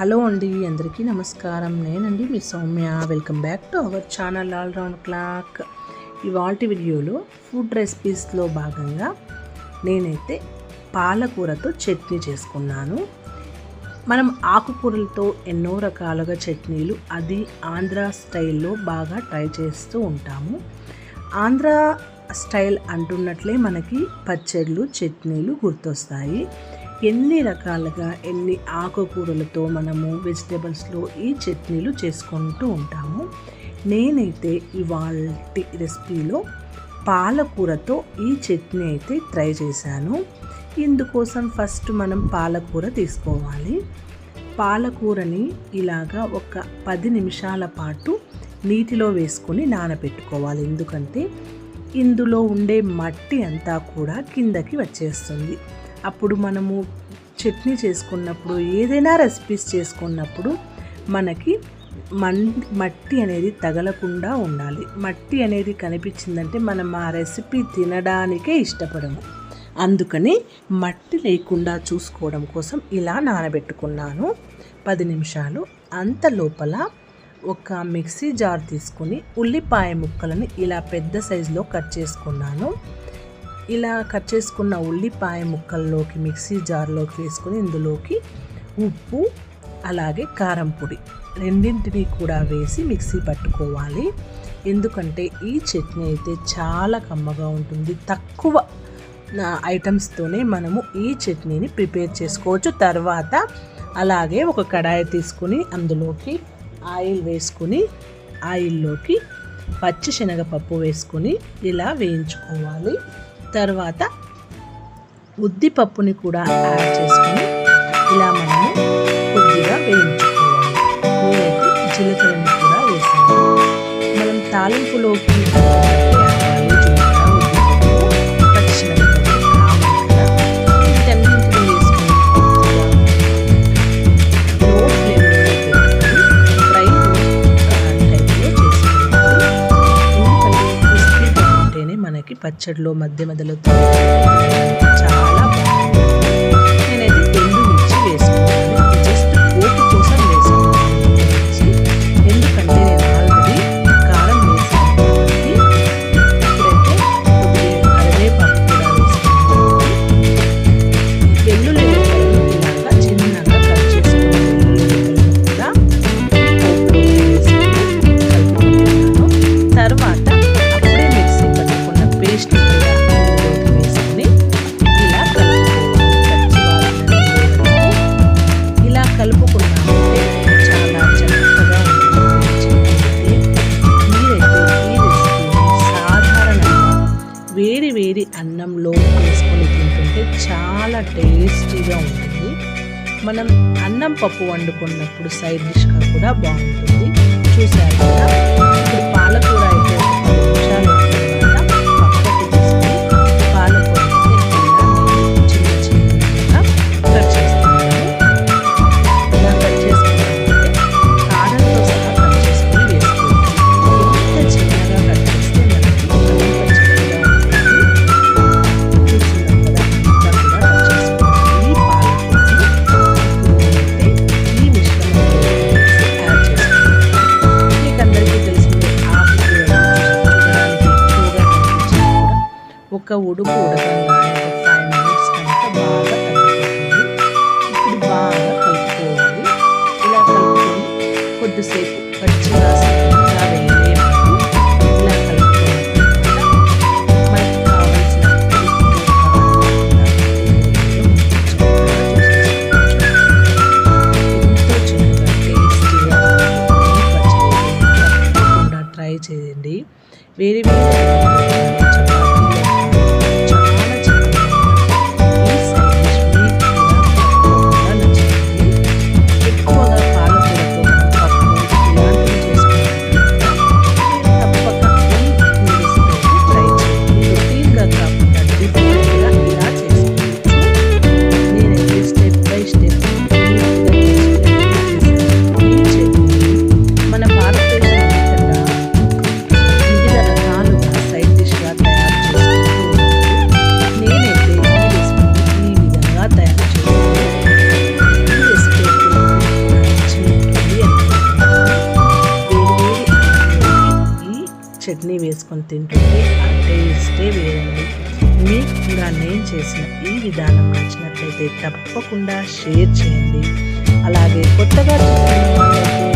Hello అండి అందరికీ నమస్కారం. నేనండి మీ Soumya. Welcome back to our channel all round clock ఇవాల్టి వీడియోలో ఫుడ్ రెసిపీస్లో భాగంగా నేనైతే పాలకూరతో చట్నీ చేసుకున్నాను. మనం ఆకుకూరలతో ఎన్నో రకాలుగా చట్నీలు అది ఆంధ్ర స్టైల్లో బాగా ట్రై చేస్తూ ఉంటాము. ఆంధ్ర స్టైల్ అంటున్నట్లే మనకి పచ్చళ్ళు చట్నీలు గుర్తొస్తాయి. ఎన్ని రకాలుగా ఎన్ని ఆకుకూరలతో మనము వెజిటేబుల్స్లో ఈ చట్నీలు చేసుకుంటూ ఉంటాము నేనైతే ఇవాళ రెసిపీలో పాలకూరతో ఈ చట్నీ అయితే ట్రై చేశాను. ఇందుకోసం ఫస్ట్ మనం పాలకూర తీసుకోవాలి. పాలకూరని ఇలాగా ఒక పది నిమిషాల పాటు నీటిలో వేసుకొని నానబెట్టుకోవాలి. ఎందుకంటే ఇందులో ఉండే మట్టి అంతా కూడా కిందకి వచ్చేస్తుంది. అప్పుడు మనము చట్నీ చేసుకున్నప్పుడు ఏదైనా రెసిపీస్ చేసుకున్నప్పుడు మనకి మన్ మట్టి అనేది తగలకుండా ఉండాలి. మట్టి అనేది కనిపించిందంటే మనం ఆ రెసిపీ తినడానికే ఇష్టపడము. అందుకని మట్టి లేకుండా చూసుకోవడం కోసం ఇలా నానబెట్టుకున్నాను. పది నిమిషాలు. అంత లోపల ఒక మిక్సీ జార్ తీసుకుని ఉల్లిపాయ ముక్కలను ఇలా పెద్ద సైజులో కట్ చేసుకున్నాను. ఇలా కట్ చేసుకున్న ఉల్లిపాయ ముక్కల్లోకి మిక్సీ జార్లోకి వేసుకొని ఇందులోకి ఉప్పు అలాగే కారం పొడి రెండింటినీ కూడా వేసి మిక్సీ పట్టుకోవాలి. ఎందుకంటే ఈ చట్నీ అయితే చాలా కమ్మగా ఉంటుంది. తక్కువ ఐటమ్స్తోనే మనము ఈ చట్నీని ప్రిపేర్ చేసుకోవచ్చు. తర్వాత అలాగే ఒక కడాయి తీసుకుని అందులోకి ఆయిల్ వేసుకుని ఆయిల్లోకి పచ్చి శనగపప్పు వేసుకొని ఇలా వేయించుకోవాలి. తర్వాత ఉద్దిపప్పుని కూడా యాడ్ చేసుకొని ఇలా మనము కొద్దిగా వేయించుకోవాలి. నేనైతే జీలకర్రని కూడా వేసాను. మనం తాలింపులోకి పచ్చడిలో మధ్య మధ్యలో చాలా ఉంటుంది మనం అన్నం పప్పు వండుకున్నప్పుడు సైడ్ డిష్గా కూడా బాగుంటుంది. చూసారు కదా? ఇప్పుడు పాలకూర అయితే ఉడుకు ఉడకంగానే ఒక ఫైవ్ మినిట్స్ కనుక బాగా తగ్గిపోతుంది ఇప్పుడు బాగా కలుపుకోవాలి ఇలా కలుపుకొని కొద్దిసేపు పచ్చి వాసన అంతా వెళ్ళే వరకు ఇలా వేసుకొని తింటుంటే ఆ టేస్టే వేరండి. మీకు కూడా నేను చేసిన ఈ విధానం నచ్చినట్లయితే తప్పకుండా షేర్ చేయండి. అలాగే కొత్తగా చూసిన వాళ్ళైతే